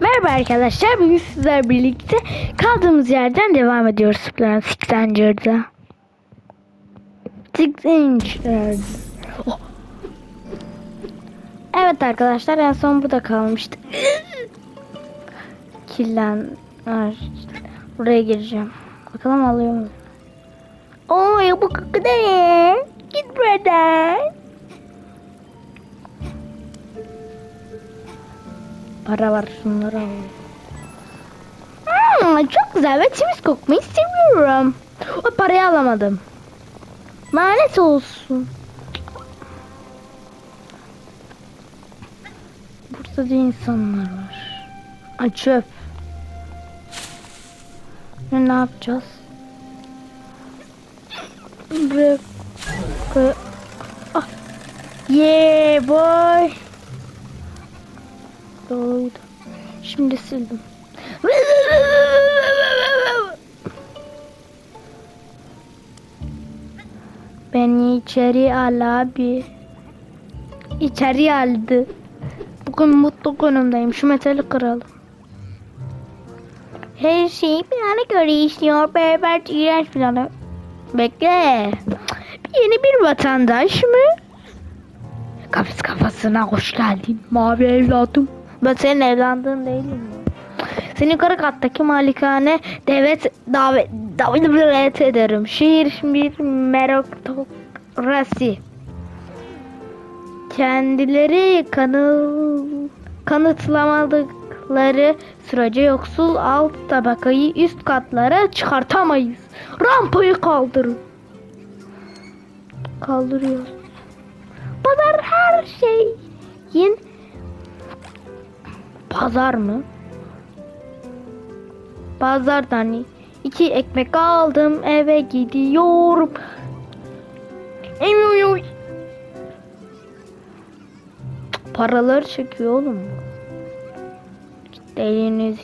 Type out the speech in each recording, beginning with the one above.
Merhaba arkadaşlar. Bugün sizler birlikte kaldığımız yerden devam ediyoruz Plan Six Danger'da. Six Danger. Oh. Evet arkadaşlar en son burada kalmıştık. Killen. Var. Buraya gireceğim. Bakalım alıyor mu? Oy bu kıkı ne? Git buradan. Para var şunları alayım. Hmm, çok güzel ve temiz kokmayı seviyorum. O parayı alamadım. Lanet olsun. Burada da insanlar var. Ay çöp. Ne, yapacağız? Bırak. Ah. Yeah boy. Doğruydu. Şimdi sildim. Beni içeri al abi. İçeri aldı. Bugün mutlu günümdeyim. Şu metali kıralım. Her şey plana göre işliyor. Beraber iğrenç planı. Bekle. Yeni bir vatandaş mı? Kafes kafasına hoş geldin. Mavi evladım. Ben senin evladın değilim mi? Seni yukarı kattaki malikane devlet davet davet ederim. Şehir bir meritokrasi. Kendileri kanı, kanıtlamadıkları sürece yoksul alt tabakayı üst katlara çıkartamayız. Rampayı kaldırın. Kaldırıyoruz. Pazar her şeyin Pazar mı? Pazardan iki ekmek aldım eve gidiyorum. Emiyorum. Paraları çekiyor oğlum. Deliniz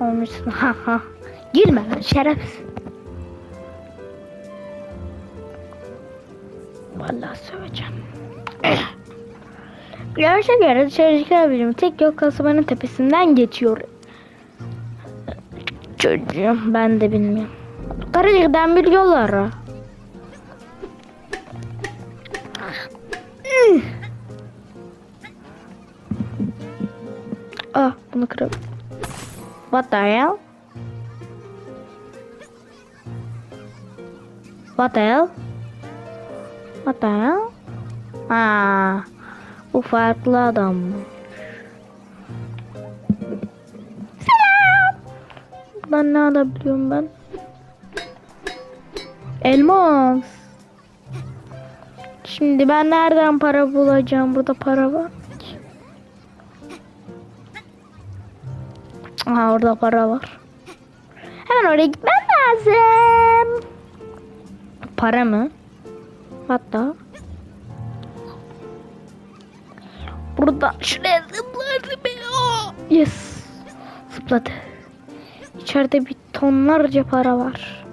olmuşsun. Ha ha. Girme lan şerefsiz. Vallahi söveceğim. Görüşe göre dışarı çıkabilirim. Tek yol kasabanın tepesinden geçiyor. Çocuğum ben de bilmiyorum. Giden bir yol ara. Ah bunu kırıp. What the hell? What the hell? What the hell? Ha. Bu farklı adam. Selam. Buradan ne alabiliyorum ben? Elmas. Şimdi ben nereden para bulacağım? Burada para var. Aha orada para var. Hemen oraya gitmem lazım. Para mı? Hatta. Burada şuraya zıpladı beni. Yes. Zıpladı. İçeride bir tonlarca para var.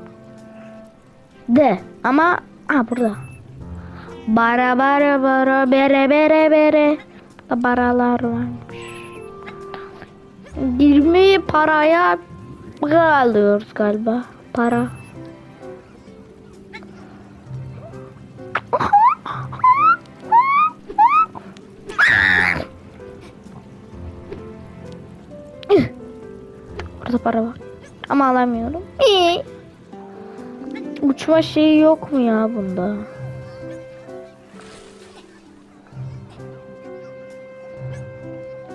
De ama ha burada. Bara bara bara bere bere bere. Burada Baralar varmış. 20 paraya alıyoruz galiba. Para. Burada para var. Ama alamıyorum. İyi. Uçma şeyi yok mu ya bunda?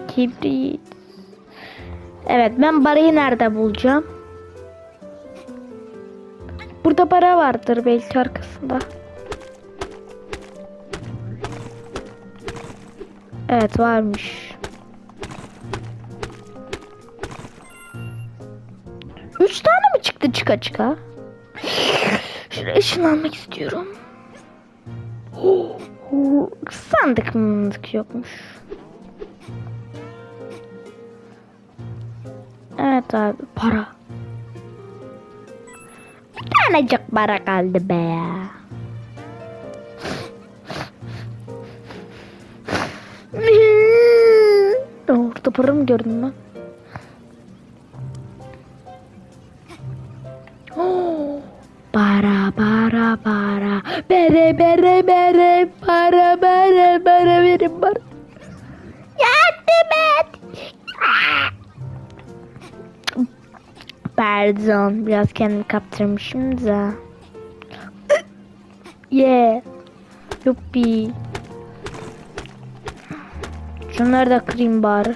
Kibrit. Evet ben parayı nerede bulacağım? Burada para vardır belki arkasında. Evet varmış. Üç tane mi çıktı çıka çıka? Şuraya ışınlanmak istiyorum. Sandık mındık yokmuş. Evet abi para. Bir tanecik para kaldı be. Orada tıpırım gördün mü? Bere bere bere bara verin bara. Yardım et. Pardon biraz kendimi kaptırmışım da. Yeah. Yuppi. Şunları da kırayım bari.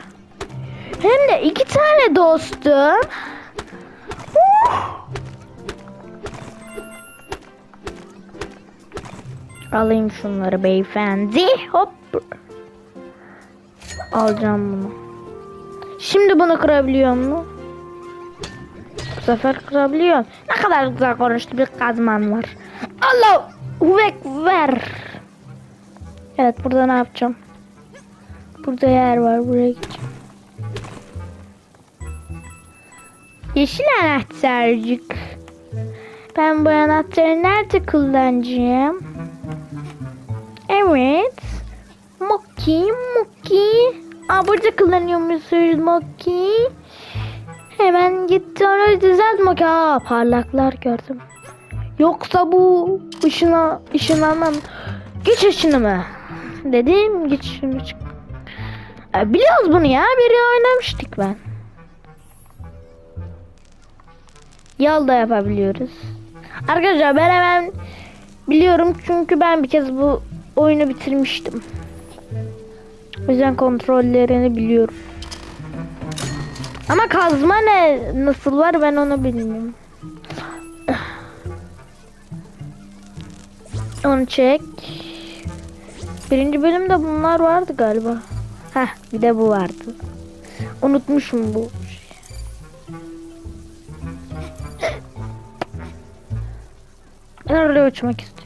Hem de iki tane dostum. Alayım şunları beyefendi. Hop. Alacağım bunu. Şimdi bunu kırabiliyor mu? Bu sefer kırabiliyorum. Ne kadar güzel konuştu bir kazman var. Allah! Ver. Evet burada ne yapacağım? Burada yer var buraya gideceğim. Yeşil anahtarcık. Ben bu anahtarı nerede kullanacağım? Evet. Moki, Moki. Aa burada kullanıyormuşuz Moki. Hemen gitti onu düzelt Moki. Aa parlaklar gördüm. Yoksa bu ışına, ışınlanmam. Güç ışını mı? Dedim güç ışını çık. E, biliyoruz bunu ya. Biri oynamıştık ben. Yol da yapabiliyoruz. Arkadaşlar ben hemen biliyorum çünkü ben bir kez bu oyunu bitirmiştim. O yüzden kontrollerini biliyorum. Ama kazma ne nasıl var ben onu bilmiyorum. Onu çek. Birinci bölümde bunlar vardı galiba. Heh bir de bu vardı. Unutmuşum bu. Ben uçmak istiyorum.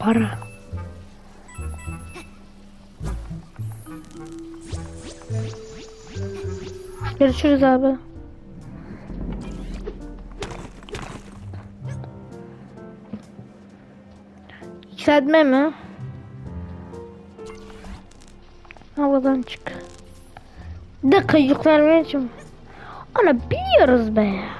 Para. Görüşürüz abi. Yükseltme mi? Havadan çık. Dakika yükselmeye için. Ana biliyoruz be.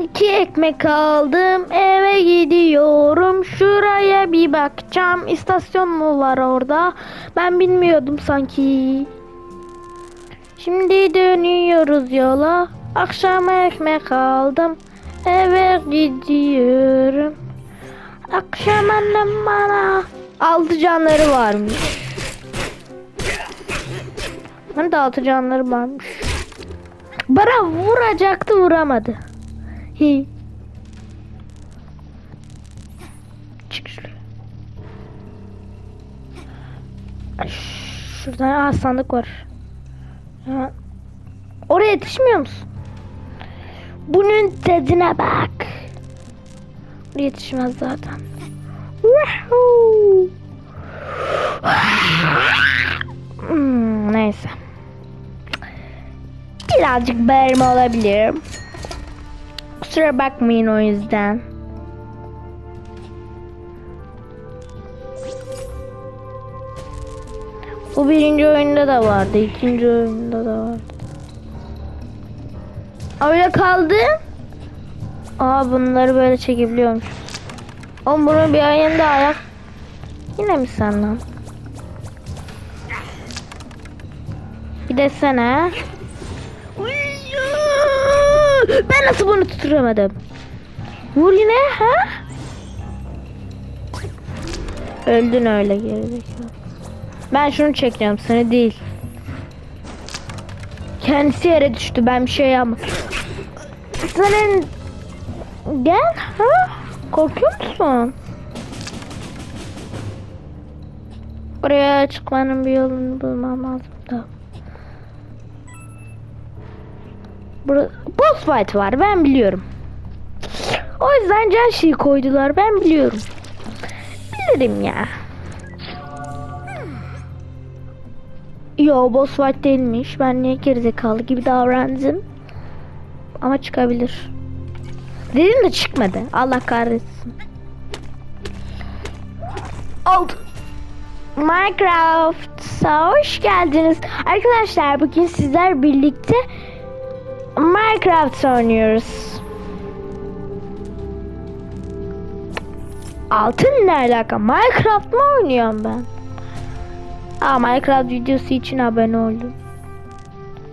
İki ekmek aldım eve gidiyorum. Şuraya bir bakacağım. İstasyon mu var orada? Ben bilmiyordum sanki. Şimdi dönüyoruz yola. Akşam ekmek aldım eve gidiyorum. Akşam annem bana altı canları varmış. Ben de altı canları varmış. Bana vuracaktı vuramadı Hi. Çık şuraya. Ay, Şurada aa, sandık var. Ha. Oraya yetişmiyor musun? Bunun tadına bak. Yetişmez zaten. Hmm, neyse. Birazcık bağırma olabilir. Kusura bakmayın o yüzden. Bu birinci oyunda da vardı, ikinci oyunda da vardı. Öyle kaldı. Aa bunları böyle çekebiliyormuş. Oğlum bunun bir ayında ayak. Yine mi sen lan? Bir desene. Ben nasıl bunu tutturamadım? Vur yine ha? Öldün öyle gerizekalı. Ben şunu çekeceğim seni değil. Kendisi yere düştü ben bir şey yapmadım. Senin gel ha? Korkuyor musun? Oraya çıkmanın bir yolunu bulmam lazım da. Burada boss fight var ben biliyorum. O yüzden şeyi koydular ben biliyorum. Bilirim ya. Yo boss fight değilmiş. Ben niye gerizekalı gibi davrandım. Ama çıkabilir. Dedim de çıkmadı. Allah kahretsin. Oldu. Minecraft'a hoş geldiniz. Arkadaşlar bugün sizler birlikte Minecraft oynuyoruz. Altın ne alaka? Minecraft mı oynuyorum ben? Aa Minecraft videosu için abone oldum.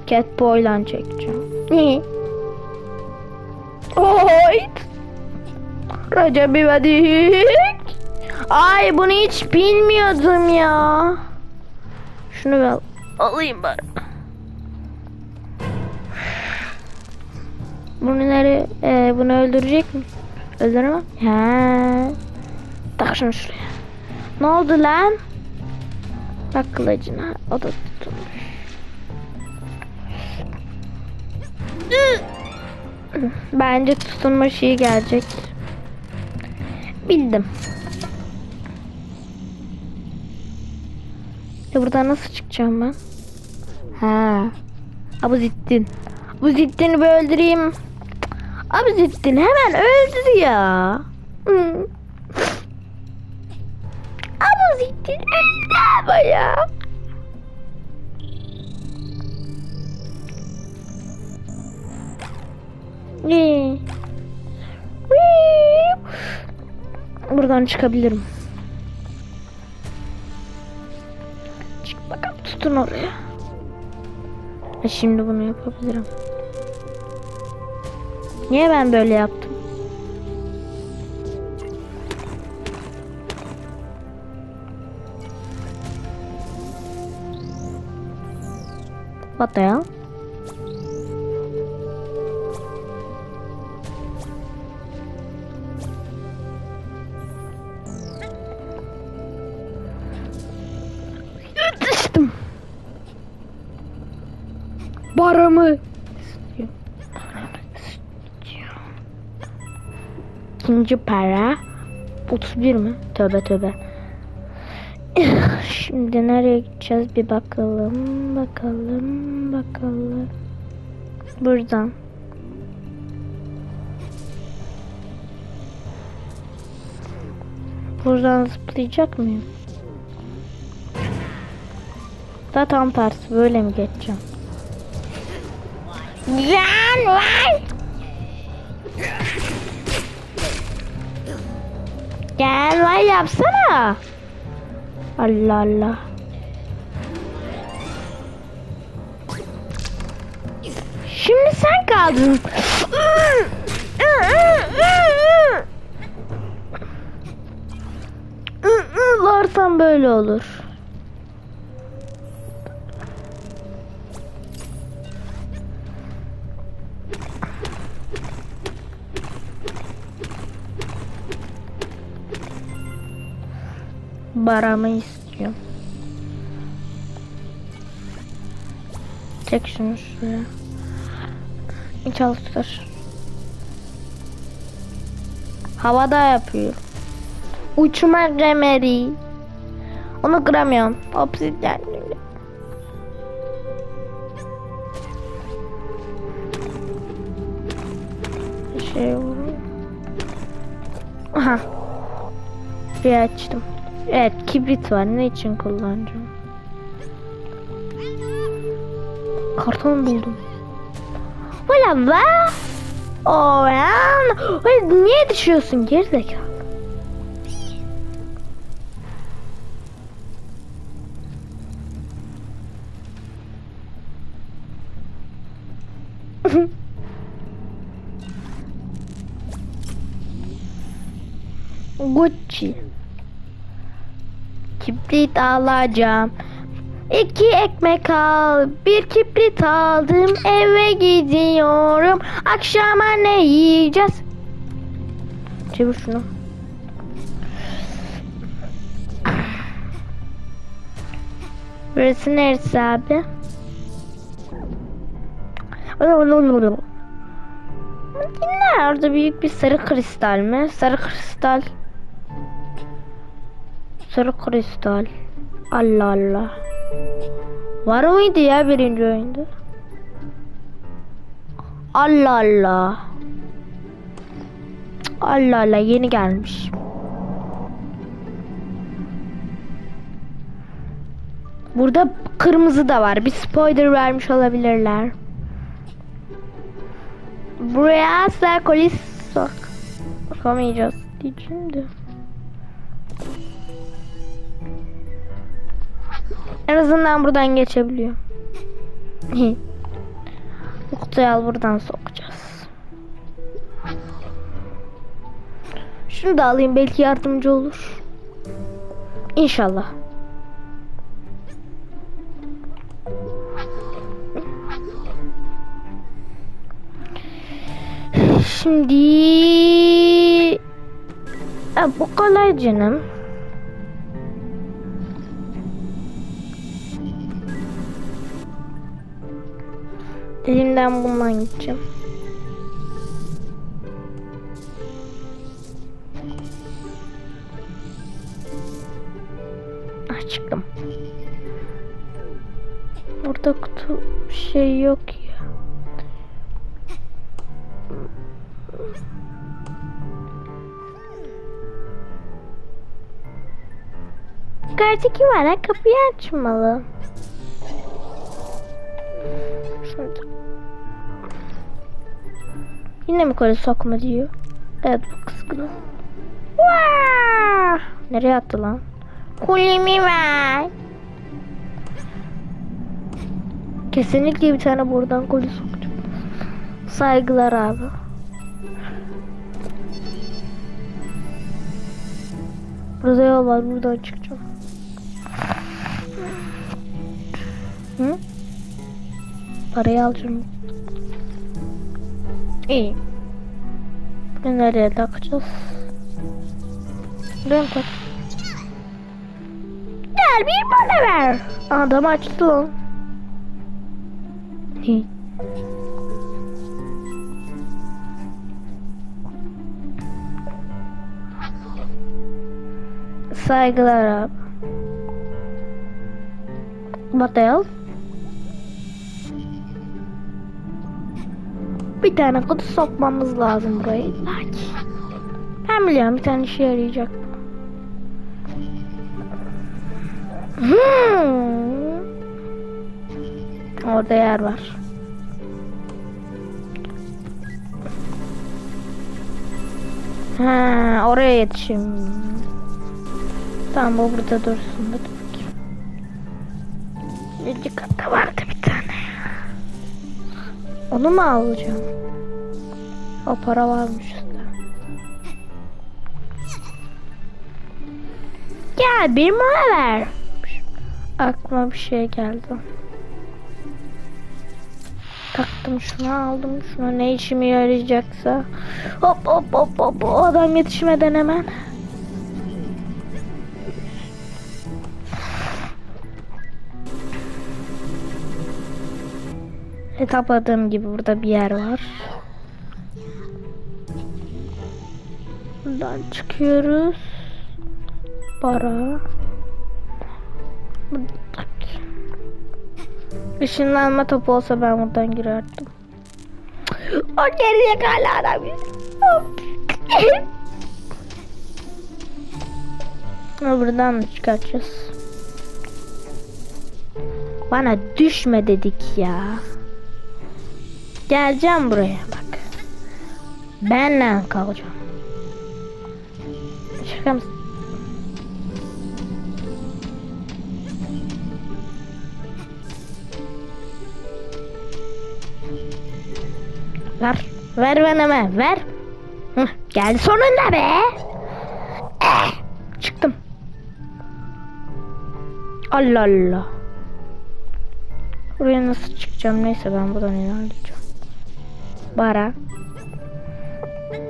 Catboy'la çekeceğim. Oyt. Recep İvedik. Ay bunu hiç bilmiyordum ya. Şunu ver. Alayım bari. Nereye? Ee, bunu öldürecek mi? Öldüremem. He. Tak şunu şuraya. Ne oldu lan? Bak kılıcına. O da tutulmuş. Bence tutunmuş iyi gelecek. Bildim. Ya buradan nasıl çıkacağım ben? Ha. Abu Zittin. Abu Zittin'i bir öldüreyim. Abu Zittin hemen öldür ya. Abu Zittin öldü ama ya. Buradan çıkabilirim. Çık bakalım tutun oraya. Şimdi bunu yapabilirim. Niye ben böyle yaptım? What the hell? Düştüm. 32. para 31 mi? Tövbe tövbe. Şimdi nereye gideceğiz bir bakalım. Bakalım bakalım. Buradan. Buradan zıplayacak mıyım? Da tam tersi böyle mi geçeceğim? Lan lan! Gel var yapsana. Allah Allah. Şimdi sen kaldın. Varsan böyle olur. Baramı istiyorum. Çek şunu şuraya. Tutar. Havada yapıyor. Uçma remeri. Onu kıramıyorum. Obsidyen. Şey vuruyor. Aha. Bir açtım. Evet kibrit var. Ne için kullanacağım? Karton buldum. Valla be. Hayır, niye düşüyorsun gerizekalı? Gucci. Kibrit alacağım. İki ekmek al, bir kibrit aldım, eve gidiyorum. Akşama ne yiyeceğiz? Çevir şunu. Burası neresi abi? Ne orada büyük bir sarı kristal mi? Sarı kristal. Sarı kristal. Allah Allah. Var mıydı ya birinci oyunda? Allah Allah. Allah Allah yeni gelmiş. Burada kırmızı da var. Bir spoiler vermiş olabilirler. Buraya asla kolis sok. Sokamayacağız diyeceğim de. En azından buradan geçebiliyor. Bu kutuyu al buradan sokacağız. Şunu da alayım belki yardımcı olur. İnşallah. Şimdi ha, bu kolay canım. Elimden bundan gideceğim. Ah çıktım. Burada kutu şey yok ya. Kartı var ha kapıyı açmalı. Yine mi kolu sokma diyor. Evet bu kızgın. Nereye attı lan? Kulemi ver. Kesinlikle bir tane buradan kolu sokacağım. Saygılar abi. Burada yol var buradan çıkacağım. Hı? Parayı alacağım. İyi. Bunu nereye takacağız? Mı tak? Gel bir bana ver. Adam açtı lan. İyi. Saygılar abi. Batel. Tane kutu sokmamız lazım buraya illa ki. Ben biliyorum bir tane işe yarayacak. Hmm. Orada yer var. Ha, oraya yetişeyim. Tamam o burada dursun. Hadi bakayım. Katta vardı bir tane. Onu mu alacağım? O para varmış üstte. Gel bir mola ver. Aklıma bir şey geldi. Taktım şunu aldım şunu ne işime yarayacaksa. Hop hop hop hop o adam yetişmeden hemen. Hesapladığım gibi burada bir yer var. Buradan çıkıyoruz. Para. Bak. Işınlanma topu olsa ben buradan girerdim. O geriye hala adam. Buradan mı çıkartacağız? Bana düşme dedik ya. Geleceğim buraya bak. Benle kalacağım. Şaka mısın? Ver. Ver bana ver. Hıh, geldi sonunda be. Eh, çıktım. Allah Allah. Buraya nasıl çıkacağım? Neyse ben buradan ilerleyeceğim. Bara.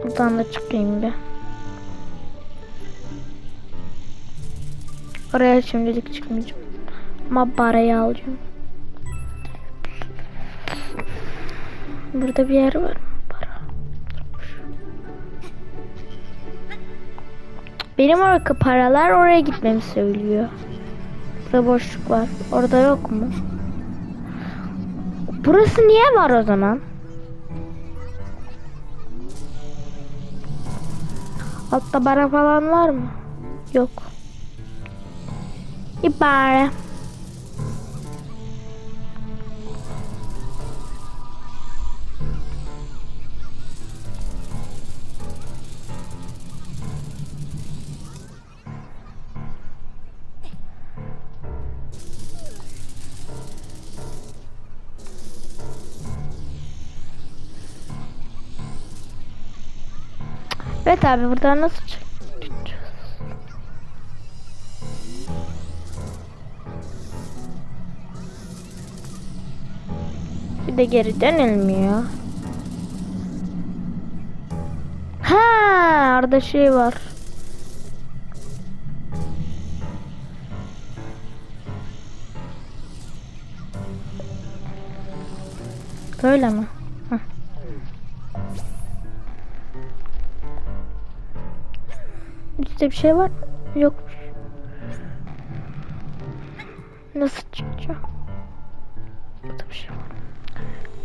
Buradan da çıkayım bir. Oraya şimdilik çıkmayacağım. Ama barayı alacağım. Burada bir yer var? Para. Benim orada paralar oraya gitmemi söylüyor. Burada boşluk var. Orada yok mu? Burası niye var o zaman? Altta bara falan var mı? Yok. e para. Apertar, vou botar nas de geri dönülmüyor. Ha, orada şey var. Böyle mi? Üstte bir şey var? Yokmuş. Nasıl çıkacağım? Burada bir şey var?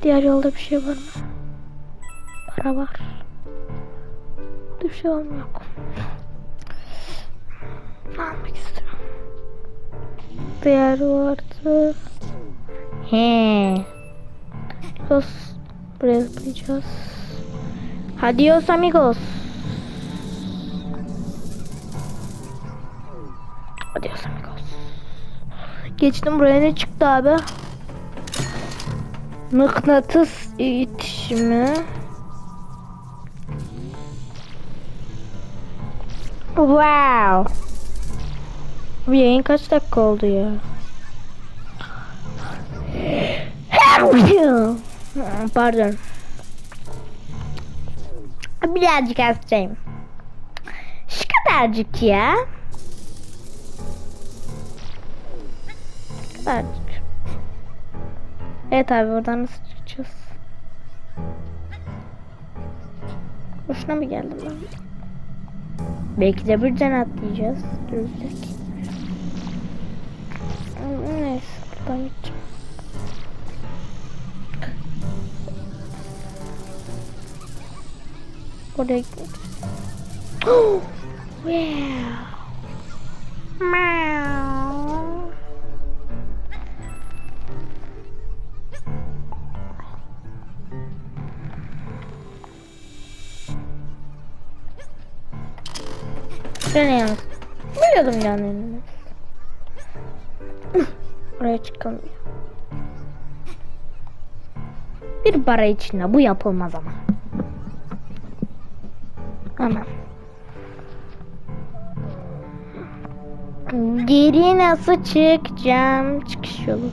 Diğer yolda bir şey var mı? Para var. Bir şey var mı? Yok. Almak istiyorum? Diğer vardı. He. Los. Buraya zıplayacağız. Adios amigos. Adios amigos. Geçtim buraya ne çıktı abi? Mıknatıs iletişimi. Wow. Bu yayın kaç dakika oldu ya? Pardon. Birazcık hastayım. Şu kadarcık ya. Kadarcık. Evet abi buradan nasıl çıkacağız? Hoşuna mı geldim ben? Belki de birden atlayacağız. Düzlük. Neyse buradan gideceğim. Oraya gitmek Oh! wow. Meow. Şöyle yalnız. Biliyordum yani. Oraya çıkamıyor. Bir bara içinde bu yapılmaz ama. Tamam. Geri nasıl çıkacağım? Çıkış yolu.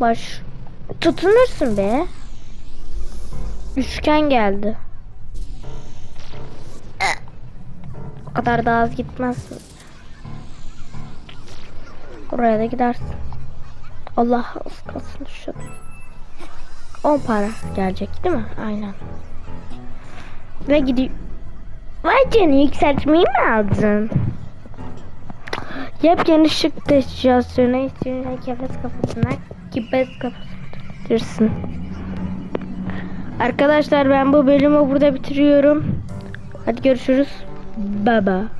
Baş. Tutunursun be. Üçgen geldi. O kadar da az gitmezsin. Oraya da gidersin. Allah az kalsın şu. 10 para gelecek değil mi? Aynen. Ve gidiyor. Vay canına yükseltmeyi mi aldın? Yepyeni ışık teşhisasyonu ihtiyacına kefes kafasına kipes kafasına Arkadaşlar ben bu bölümü burada bitiriyorum. Hadi görüşürüz. Baba.